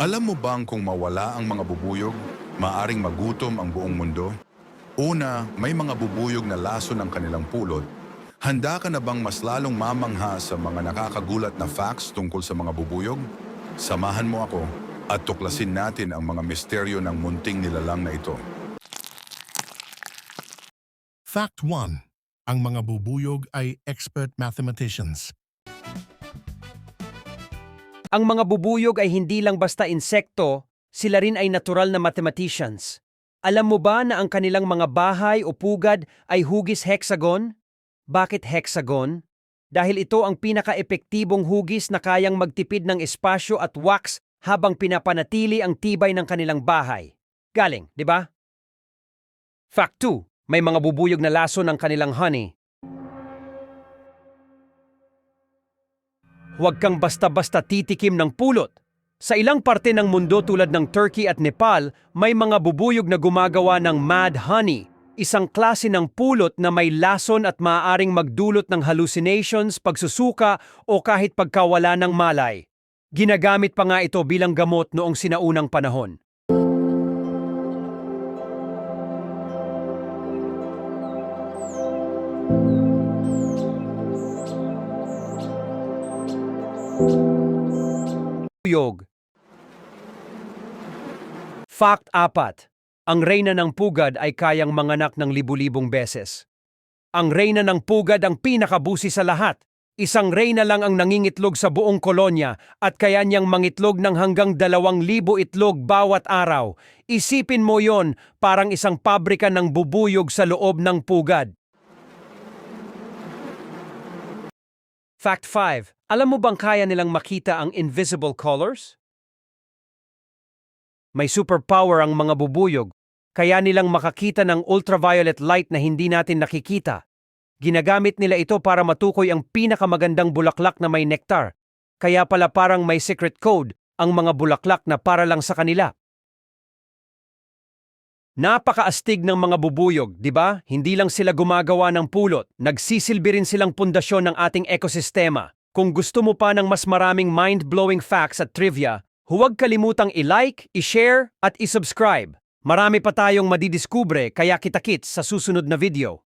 Alam mo bang kung mawala ang mga bubuyog, maaring magutom ang buong mundo? Una, may mga bubuyog na laso ng kanilang pulot. Handa ka na bang mas lalong mamangha sa mga nakakagulat na facts tungkol sa mga bubuyog? Samahan mo ako at tuklasin natin ang mga misteryo ng munting nilalang na ito. Fact 1. Ang mga bubuyog ay expert mathematicians. Ang mga bubuyog ay hindi lang basta insekto, sila rin ay natural na mathematicians. Alam mo ba na ang kanilang mga bahay o pugad ay hugis hexagon? Bakit hexagon? Dahil ito ang pinaka-epektibong hugis na kayang magtipid ng espasyo at wax habang pinapanatili ang tibay ng kanilang bahay. Galing, di ba? Fact 2. May mga bubuyog na laso ng kanilang honey. Huwag kang basta-basta titikim ng pulot. Sa ilang parte ng mundo tulad ng Turkey at Nepal, may mga bubuyog na gumagawa ng mad honey, isang klase ng pulot na may lason at maaaring magdulot ng hallucinations, pagsusuka o kahit pagkawala ng malay. Ginagamit pa nga ito bilang gamot noong sinaunang panahon. Bubuyog Fact 4. Ang reyna ng pugad ay kayang manganak ng libu-libong beses. Ang reyna ng pugad ang pinakabusi sa lahat. Isang reyna lang ang nangingitlog sa buong kolonya at kaya niyang mangitlog ng hanggang dalawang libo itlog bawat araw. Isipin mo yon parang isang pabrika ng bubuyog sa loob ng pugad. Fact 5. Alam mo bang kaya nilang makita ang invisible colors? May superpower ang mga bubuyog, kaya nilang makakita ng ultraviolet light na hindi natin nakikita. Ginagamit nila ito para matukoy ang pinakamagandang bulaklak na may nektar. Kaya pala parang may secret code ang mga bulaklak na para lang sa kanila. Napakaastig ng mga bubuyog, di ba? Hindi lang sila gumagawa ng pulot, nagsisilbi rin silang pundasyon ng ating ekosistema. Kung gusto mo pa ng mas maraming mind-blowing facts at trivia, huwag kalimutang i-like, i-share at i-subscribe. Marami pa tayong madidiskubre kaya kita-kits sa susunod na video.